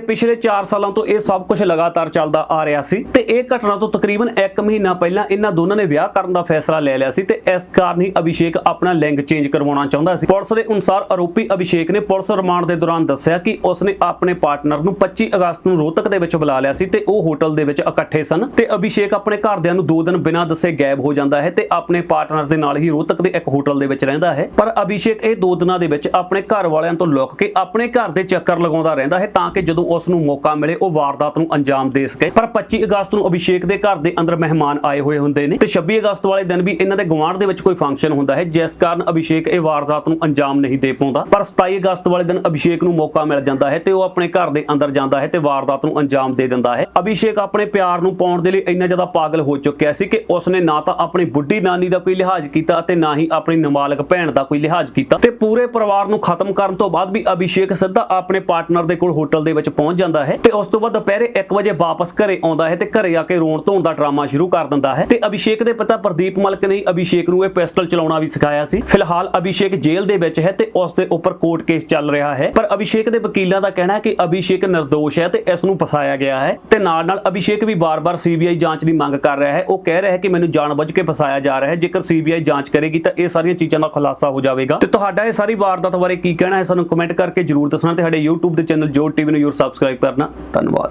ਪਿਛਲੇ 4 ਸਾਲਾਂ ਤੋਂ ਇਹ ਸਭ ਕੁਝ ਲਗਾਤਾਰ ਚੱਲਦਾ ਆ ਰਿਹਾ ਸੀ ਤੇ ਇਹ ਘਟਨਾ ਤੋਂ ਤਕਰੀਬਨ 1 ਮਹੀਨਾ ਪਹਿਲਾਂ ਇਹਨਾਂ ਦੋਨਾਂ ਨੇ ਵਿਆਹ ਕਰਨ ਦਾ ਫੈਸਲਾ ਲੈ ਲਿਆ ਸੀ ਤੇ ਇਸ ਕਾਰਨ ਹੀ ਅਭਿਸ਼ੇਕ ਆਪਣਾ ਲਿੰਗ ਚੇਂਜ ਕਰਵਾਉਣਾ ਚਾਹੁੰਦਾ ਸੀ। ਪੁਲਿਸ ਦੇ ਅਨੁਸਾਰ ਆਰੋਪੀ ਅਭਿਸ਼ੇਕ ਨੇ ਪੁਲਿਸ ਰਿਮਾਂਡ ਦੇ ਦੌਰਾਨ ਦੱਸਿਆ ਕਿ ਉਸਨੇ ਆਪਣੇ ਪਾਰਟਨਰ ਨੂੰ 25 ਅਗਸਤ ਨੂੰ ਰੋਹਤਕ ਦੇ ਵਿੱਚ ਬੁਲਾ ਲਿਆ ਸੀ ਤੇ ਉਹ ਹੋਟਲ ਦੇ ਵਿੱਚ ਇਕੱਠੇ ਸਨ ਤੇ ਅਭਿਸ਼ੇਕ ਆਪਣੇ ਘਰਦਿਆਂ ਨੂੰ 2 ਦਿਨ ਬਿਨਾਂ ਦੱਸੇ ਗਾਇਬ ਹੋ ਜਾਂਦਾ ਹੈ ਤੇ ਆਪਣੇ ਪਾਰਟਨਰ ਦੇ ਨਾਲ ਹੀ ਰੋਹਤਕ ਦੇ ਇੱਕ ਹੋਟਲ ਦੇ ਵਿੱਚ ਰਹਿੰਦਾ ਹੈ। ਪਰ ਅਭਿਸ਼ੇਕ ਇਹ 2 ਦਿਨਾਂ ਦੇ ਵਿੱਚ ਆਪਣੇ ਘਰ ਵਾਲਿਆਂ ਤੋਂ ਲੁੱਕ ਕੇ ਆਪਣੇ ਘਰ ਦੇ ਚੱਕਰ ਲਗਾਉਂਦਾ ਰਹਿੰਦਾ ਹੈ ਤਾਂ ਕਿ ਜਦੋਂ ਉਸ ਨੂੰ ਮੌਕਾ ਮਿਲੇ, ਉਹ ਵਾਰਦਾਤ ਨੂੰ ਅੰਜਾਮ ਦੇ ਸਕੇ। ਪਰ 25 ਅਗਸਤ ਨੂੰ ਅਭਿਸ਼ੇਕ ਦੇ ਘਰ ਦੇ ਅੰਦਰ ਮਹਿਮਾਨ ਆਏ ਹੋਏ ਹੁੰਦੇ ਨੇ ਤੇ 26 ਅਗਸਤ ਵਾਲੇ ਦਿਨ ਵੀ ਇਹਨਾਂ ਦੇ ਗਵਾਂਢ ਦੇ ਵਿੱਚ ਕੋਈ ਫੰਕਸ਼ਨ ਹੁੰਦਾ ਹੈ, ਜਿਸ ਕਾਰਨ ਅਭਿਸ਼ੇਕ ਇਹ ਵਾਰਦਾਤ ਨੂੰ ਅੰਜਾਮ ਨਹੀਂ ਦੇ ਪਾਉਂਦਾ। ਪਰ 27 ਅਗਸਤ ਵਾਲੇ ਦਿਨ ਅਭਿਸ਼ੇਕ ਨੂੰ ਮੌਕਾ ਮਿਲ ਜਾਂਦਾ ਹੈ ਤੇ ਉਹ ਆਪਣੇ ਘਰ ਦੇ ਅੰਦਰ ਜਾਂਦਾ ਹੈ ਤੇ ਵਾਰਦਾਤ ਨੂੰ ਅੰਜਾਮ ਦੇ ਦਿੰਦਾ ਹੈ। ਅਭਿਸ਼ੇਕ ਆਪਣੇ ਪਿਆਰ ਨੂੰ ਪਾਉਣ ਦੇ ਲਈ ਇੰਨਾ ਜ਼ਿਆਦਾ ਪਾਗਲ ਹੋ ਚੁੱਕਿਆ ਸੀ ਕਿ ਉਸਨੇ ਨਾ ਤਾਂ ਆਪਣੀ ਬੁੱਢੀ ਨਾਨੀ ਦਾ ਕੋਈ ਲਿਹਾਜ਼ ਕੀਤਾ ਅਤੇ ਨਾ ਹੀ ਆਪਣੀ ਨਾਬਾਲਗ ਭੈਣ ਦਾ ਕੋਈ ਲਿਹਾਜ਼ ਕੀਤਾ। ਤੇ ਪੂਰੇ ਪਰਿਵਾਰ ਨੂੰ ਖਤਮ ਕਰਨ ਤੋਂ ਬਾਅਦ ਵੀ ਅਭਿਸ਼ੇਕ ਸਿੱਧਾ ਆਪਣੇ ਪਾਰਟਨਰ ਦੇ ਕੋਲ ਹੋਟਲ ਦੇ ਵਿੱਚ ਪਹੁੰਚ ਜਾਂਦਾ ਹੈ ਤੇ ਉਸ ਤੋਂ ਬਾਅਦ ਦੁਪਹਿਰੇ 1 ਵਜੇ ਵਾਪਸ ਘਰੇ ਆਉਂਦਾ ਹੈ ਤੇ ਘਰੇ ਆ ਕੇ ਰੋਣ ਧੋਣ ਦਾ ਡਰਾਮਾ ਸ਼ੁਰੂ ਕਰ ਦਿੰਦਾ ਹੈ। ਤੇ ਅਭਿਸ਼ੇਕ ਦੇ ਪਿਤਾ ਪ੍ਰਦੀਪ ਮਲਕ ਨੇ ਅਭਿਸ਼ੇਕ ਨੂੰ ਇਹ ਪਿਸਟਲ ਚਲਾਉਣਾ ਵੀ ਸਿਖਾਇਆ ਸੀ। ਫਿਲਹਾਲ ਅਭਿਸ਼ੇਕ ਜੇਲ੍ਹ ਦੇ ਵਿੱਚ ਹੈ ਤੇ ਉਸ ਦੇ ਉੱਪਰ ਕੋਰਟ ਕੇਸ ਚੱਲ ਰਿਹਾ ਹੈ। ਪਰ ਅਭਿਸ਼ੇਕ ਦੇ ਵਕੀਲਾਂ ਦਾ ਕਹਿਣਾ ਹੈ ਕਿ ਅਭਿਸ਼ੇਕ ਨਿਰਦੋਸ਼ ਹੈ ਤੇ ਇਸ ਨੂੰ ਫਸਾਇਆ ਗਿਆ ਹੈ। ਤੇ ਨਾਲ ਨਾਲ ਅਭਿਸ਼ੇਕ ਵੀ ਬਾਰ-ਬਾਰ ਸੀਬੀਆਈ ਜਾਂਚ ਦੀ ਮੰਗ ਕਰ ਰਿਹਾ ਹੈ। ਉਹ ਕਹਿ ਰਿਹਾ ਹੈ ਕਿ ਮੈਨੂੰ ਜਾਣਬੁੱਝ ਕੇ ਫਸਾਇਆ ਜਾ ਰਿਹਾ ਹੈ। ਜੇਕਰ ਸੀਬੀਆਈ ਜਾਂਚ ਕਰੇਗੀ ਤਾਂ ਇਹ ਸਾਰੀਆਂ ਚੀਜ਼ਾਂ ਦਾ ਖੁਲਾਸਾ ਹੋ ਜਾਵੇਗਾ। ਤੇ ਤੁਹਾਡਾ ਇਹ ਸਾਰੀ ਵਾਰਦਾਤ ਬਾਰੇ ਕੀ ਕਹਿਣਾ ਹੈ ਸਾਨੂੰ ਕਮੈਂਟ ਕਰਕੇ ਜਰੂਰ ਦੱਸਣਾ ਤੇ ਸਾਡੇ YouTube ਦੇ ਚੈਨਲ ਜੋੜ ਟੀਵੀ ਨੂੰ ਜਰੂਰ ਸਬਸਕ੍ਰਾਈਬ ਕਰਨਾ। ਧੰਨਵਾਦ।